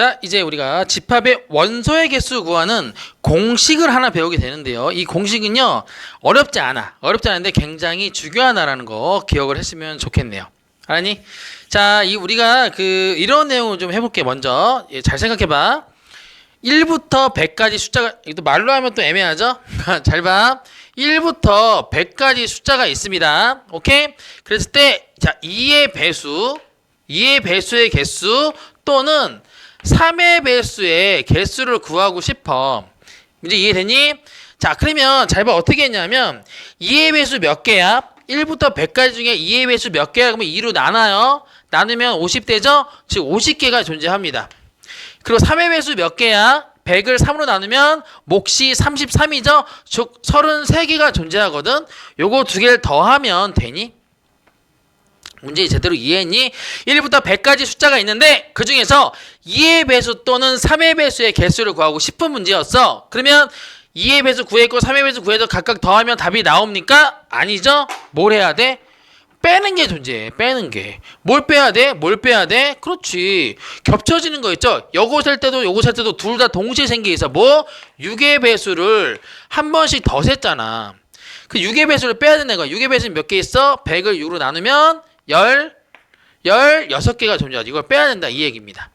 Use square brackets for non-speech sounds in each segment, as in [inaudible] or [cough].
자, 이제 우리가 집합의 원소의 개수 구하는 공식을 하나 배우게 되는데요. 이 공식은요, 어렵지 않아. 어렵지 않은데 굉장히 중요하다라는 거 기억을 했으면 좋겠네요. 알았니? 자, 이 우리가 그 이런 내용을 좀 해볼게. 먼저 예, 잘 생각해봐. 1부터 100까지 숫자가 이것도 말로 하면 또 애매하죠? [laughs] 잘 봐. 1부터 100까지 숫자가 있습니다. 오케이? 그랬을 때 자, 2의 배수, 2의 배수의 개수 또는 3의 배수의 개수를 구하고 싶어. 문제 이해되니? 자, 그러면 잘 봐. 어떻게 했냐면 2의 배수 몇 개야? 1부터 100까지 중에 2의 배수 몇 개야? 그러면 2로 나눠요. 나누면 50대죠? 즉 50개가 존재합니다. 그리고 3의 배수 몇 개야? 100을 3으로 나누면 몫이 33이죠? 즉 33개가 존재하거든. 요거 두 개를 더하면 되니? 문제 제대로 이해했니? 1부터 100까지 숫자가 있는데 그 중에서 2의 배수 또는 3의 배수의 개수를 구하고 싶은 문제였어. 그러면 2의 배수 구했고 3의 배수 구해도 각각 더하면 답이 나옵니까? 아니죠? 뭘 해야 돼? 빼는 게 존재해. 빼는 게. 뭘 빼야 돼? 뭘 빼야 돼? 그렇지. 겹쳐지는 거 있죠? 요거 셀 때도 요거 셀 때도 둘 다 동시에 있어. 뭐? 6의 배수를 한 번씩 더 셌잖아. 그 6의 배수를 빼야 되는 거야. 6의 배수는 몇 개 있어? 100을 6으로 나누면 10, 16개가 존재하지. 이걸 빼야 된다. 이 얘기입니다.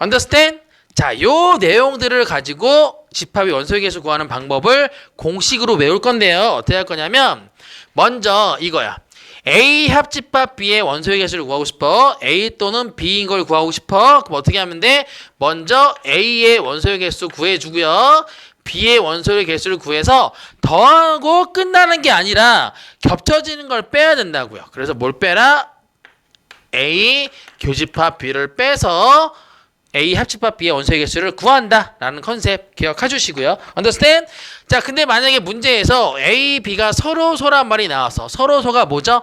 understand? 자, 요 내용들을 가지고 집합의 원소의 개수 구하는 방법을 공식으로 외울 건데요. 어떻게 할 거냐면 먼저 이거야. A 합집합 B의 원소의 개수를 구하고 싶어. A 또는 B인 걸 구하고 싶어. 그럼 어떻게 하면 돼? 먼저 A의 원소의 개수 구해주고요. B의 원소의 개수를 구해서 더하고 끝나는 게 아니라 겹쳐지는 걸 빼야 된다고요. 그래서 뭘 빼라? A 교집합 B를 빼서 A 합집합 B의 원소의 개수를 구한다 라는 컨셉 기억해 주시고요. understand? 자, 근데 만약에 문제에서 A, B가 서로 소란 말이 나와서 서로 소가 뭐죠?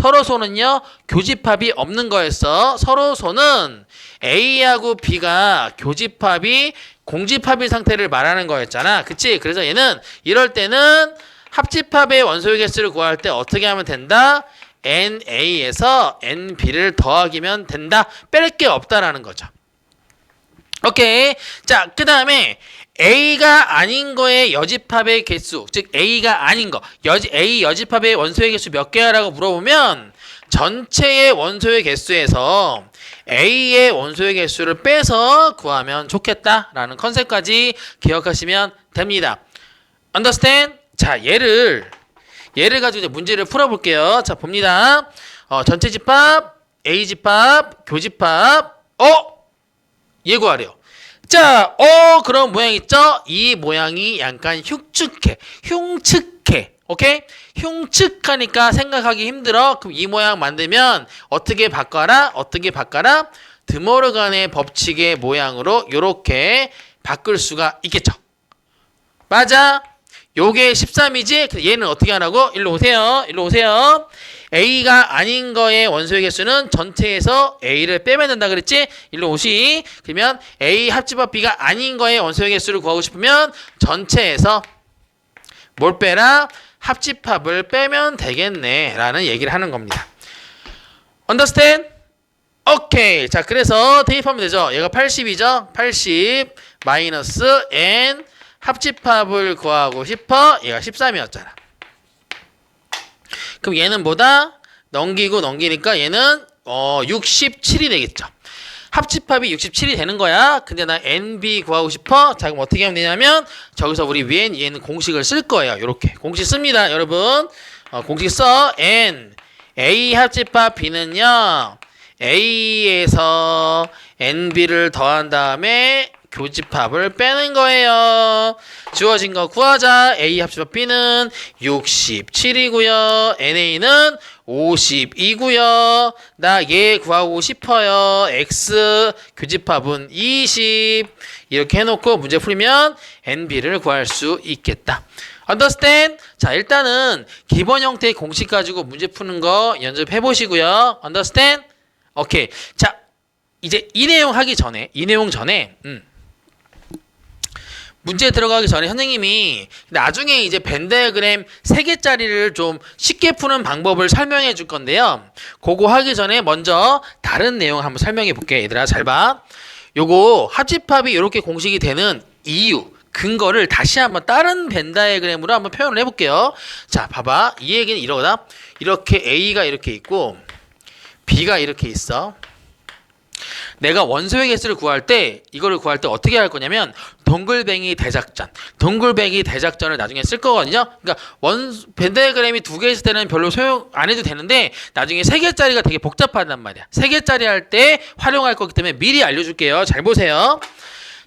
서로 소는요 교집합이 없는 거였어. 서로 소는 A하고 B가 교집합이 공집합인 상태를 말하는 거였잖아. 그치? 그래서 얘는 이럴 때는 합집합의 원소의 개수를 구할 때 어떻게 하면 된다? NA에서 NB를 더하기면 된다. 뺄 게 없다라는 거죠. 오케이. 자, 그 다음에 A가 아닌 거의 여집합의 개수, 즉 A가 아닌 거, 여지, A 여집합의 원소의 개수 몇 개야라고 물어보면 전체의 원소의 개수에서 A의 원소의 개수를 빼서 구하면 좋겠다라는 컨셉까지 기억하시면 됩니다. understand? 자, 얘를 얘를 가지고 이제 문제를 풀어볼게요. 자, 봅니다. 어, 전체 집합, A 집합, 교집합, 어? 예구하래요. 자, 어, 그런 모양 있죠? 이 모양이 약간 흉측해. 흉측해. 오케이? 흉측하니까 생각하기 힘들어. 그럼 이 모양 만들면 어떻게 바꿔라? 어떻게 바꿔라? 드모르간의 법칙의 모양으로 이렇게 바꿀 수가 있겠죠. 맞아. 요게 13이지? 얘는 어떻게 하라고? 일로 오세요. 일로 오세요. A가 아닌 거의 원소의 개수는 전체에서 A를 빼면 된다 그랬지? 일로 오시. 그러면 A 합집합 B가 아닌 거의 원소의 개수를 구하고 싶으면 전체에서 뭘 빼라? 합집합을 빼면 되겠네. 라는 얘기를 하는 겁니다. understand? 오케이. 자, 그래서 대입하면 되죠. 얘가 80이죠? 80 마이너스 n 합집합을 구하고 싶어. 얘가 13이었잖아. 그럼 얘는 뭐다? 넘기고 넘기니까 얘는 어 67이 되겠죠. 합집합이 67이 되는 거야. 근데 나 NB 구하고 싶어. 자, 그럼 어떻게 하면 되냐면 저기서 우리 위엔 얘는 공식을 쓸 거예요. 이렇게 공식 씁니다, 여러분. 어, 공식 써. N A 합집합 B는요. A에서 NB를 더한 다음에 교집합을 빼는 거예요. 주어진 거 구하자. A 합집합 B는 67이고요. NA는 52고요. 나 얘 구하고 싶어요. X 교집합은 20. 이렇게 해놓고 문제 풀면 NB를 구할 수 있겠다. understand? 자, 일단은 기본 형태의 공식 가지고 문제 푸는 거 연습해 보시고요. understand? 오케이. 자, 이제 이 내용 하기 전에, 이 내용 전에, 음. 문제 들어가기 전에 선생님이 나중에 이제 벤다이그램 3개짜리를 좀 쉽게 푸는 방법을 설명해 줄 건데요. 그거 하기 전에 먼저 다른 내용 한번 설명해 볼게. 얘들아 잘 봐. 요거 합집합이 이렇게 공식이 되는 이유 근거를 다시 한번 다른 벤 다이어그램으로 한번 표현을 해볼게요. 자, 봐봐. 이 얘기는 이러다. 이렇게 A가 이렇게 있고 B가 이렇게 있어. 내가 원소의 개수를 구할 때 이거를 구할 때 어떻게 할 거냐면 동글뱅이 대작전, 동글뱅이 대작전을 나중에 쓸 거거든요. 그러니까 원 벤다이그램이 두 개 있을 때는 별로 소용 안 해도 되는데 나중에 세 개짜리가 되게 복잡하단 말이야. 세 개짜리 할 때 활용할 거기 때문에 미리 알려줄게요. 잘 보세요.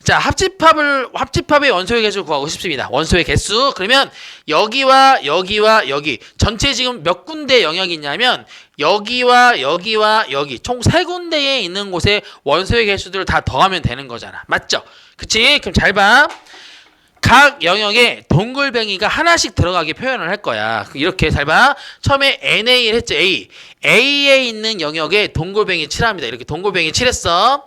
자, 합집합을 합집합의 원소의 개수를 구하고 싶습니다. 원소의 개수. 그러면 여기와 여기와 여기 전체 지금 몇 군데 영역이 있냐면 여기와 여기와 여기 총 세 군데에 있는 곳에 원소의 개수들을 다 더하면 되는 거잖아. 맞죠? 그치? 그럼 잘 봐. 각 영역에 동글뱅이가 하나씩 들어가게 표현을 할 거야. 이렇게 잘 봐. 처음에 NA를 했죠. A. A에 있는 영역에 동글뱅이 칠합니다. 이렇게 동글뱅이 칠했어.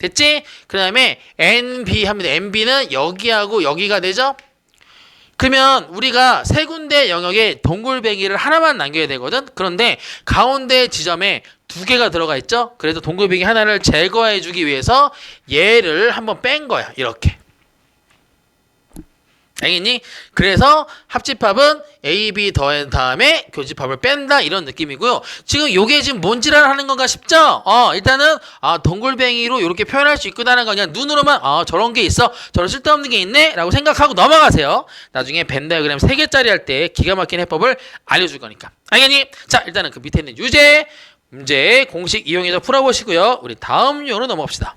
됐지? 그 다음에 NB 합니다. NB는 여기하고 여기가 되죠? 그러면 우리가 세 군데 영역에 동글뱅이를 하나만 남겨야 되거든? 그런데 가운데 지점에 두 개가 들어가 있죠? 그래서 동글뱅이 하나를 제거해 주기 위해서 얘를 한번 뺀 거야. 이렇게. 알겠니? 그래서 합집합은 A, B 더한 다음에 교집합을 뺀다 이런 느낌이고요. 지금 요게 지금 뭔지를 하는 건가 싶죠? 어, 일단은 아, 동글뱅이로 이렇게 표현할 수 있구나는 거 그냥 눈으로만 아, 저런 게 있어. 저런 쓸데없는 게 있네. 라고 생각하고 넘어가세요. 나중에 벤 다이어그램 3개짜리 할 때 기가 막힌 해법을 알려줄 거니까. 알겠니? 자, 일단은 그 밑에 있는 유제, 문제, 공식 이용해서 풀어보시고요. 우리 다음 요로 넘어갑시다.